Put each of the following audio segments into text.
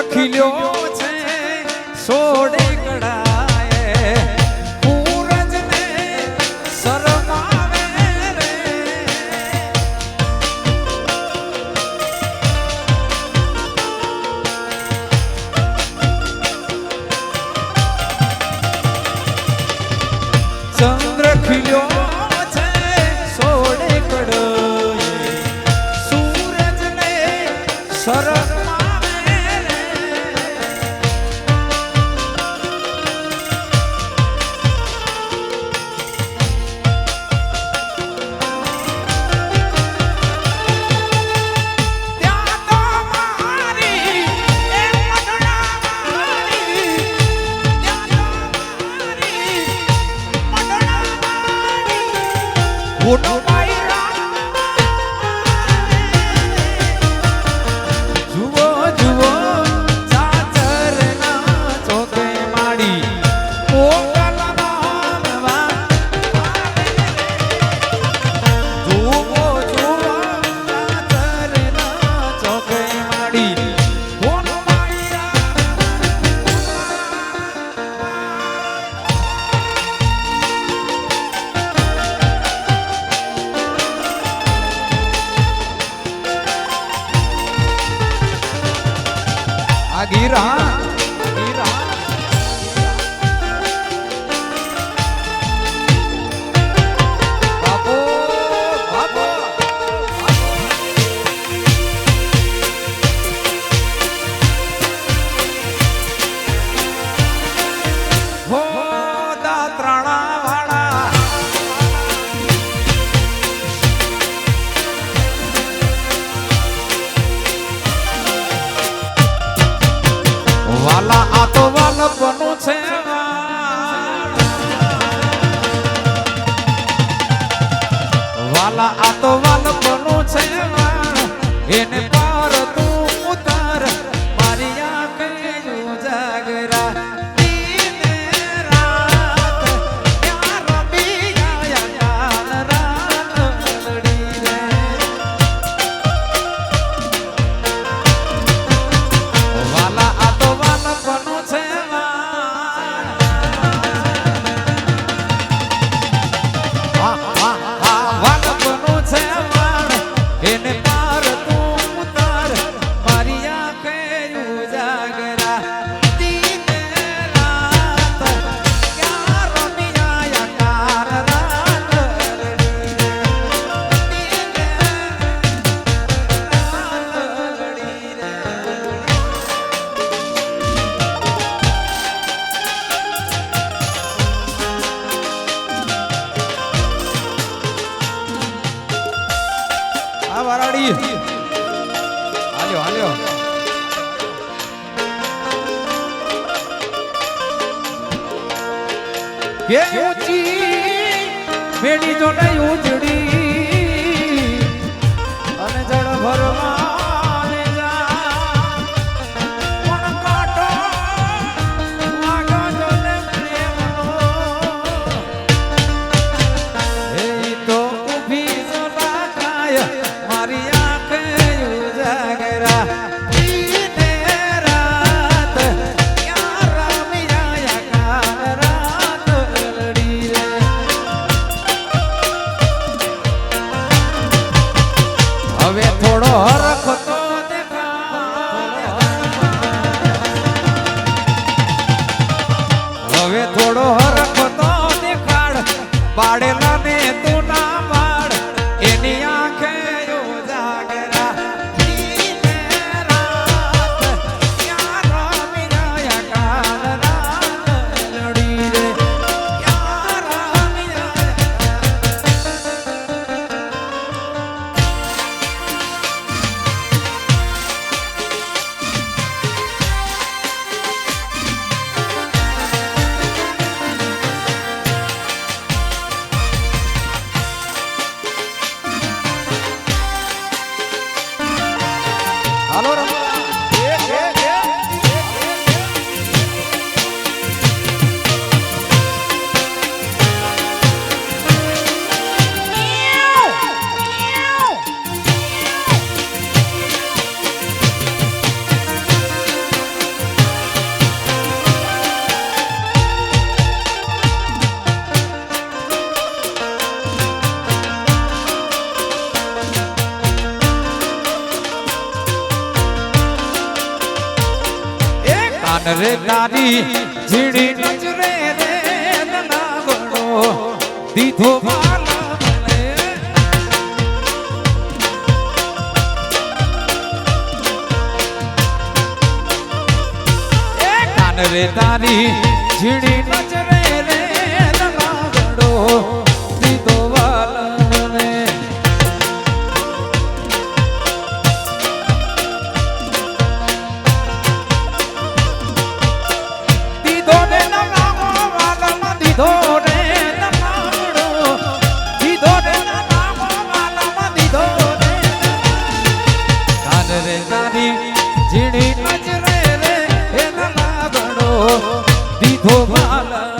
લખી લ્યો. ગીરા વાલા આ તો વાલપણું છે. એને વારાડી. હાલ્યો હાલ્યો. કે ઊંચી મેળી જોડાઈ ઉજડી રે તારી જીડી નજરે રે ના ગણો દીધો માલ રે તારી જીડી નજરે विठोबाला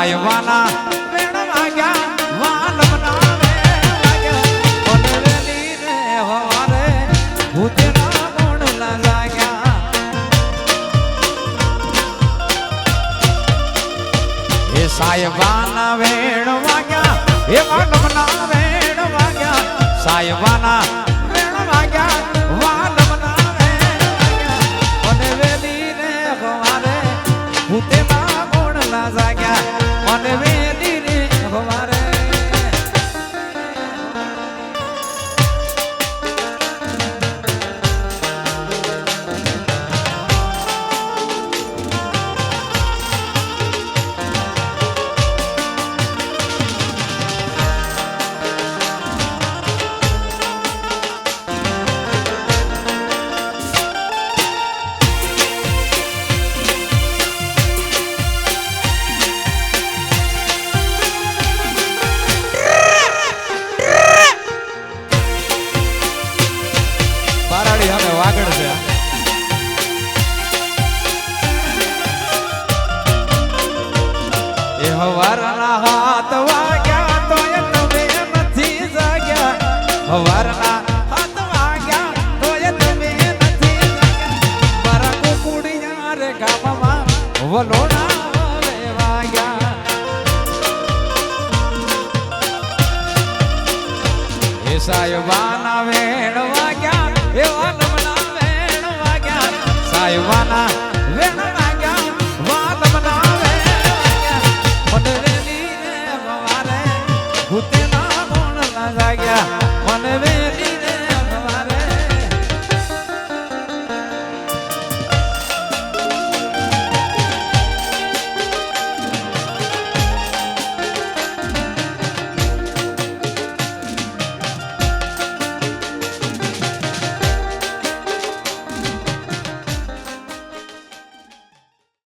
વાગ્યા સાયવાના વેણ વાગ્યા વાલમના વેણ વાગ્યા પનવેલી રે હવારે ભૂતેના ગુણલા જાગ્યા એ સાયવાના વેણ વાગ્યા, એ વાલમના વેણ વાગ્યા. સાયવાના વેણ વાગ્યા, વેલી રે હવારે ભૂતેના હવારના હાથ વાગ્યા તો એ તમે નથી જાગ્યા. હવારના હાથ વાગ્યા તો એ તમે નથી જાગ્યા. મારા કુકુડિયા રે ગામમાં વલોણા વાવે વાગ્યા. એ સાયવાના વેણ વાગ્યા, એ વાલમના વેણ વાગ્યા. સાયવાના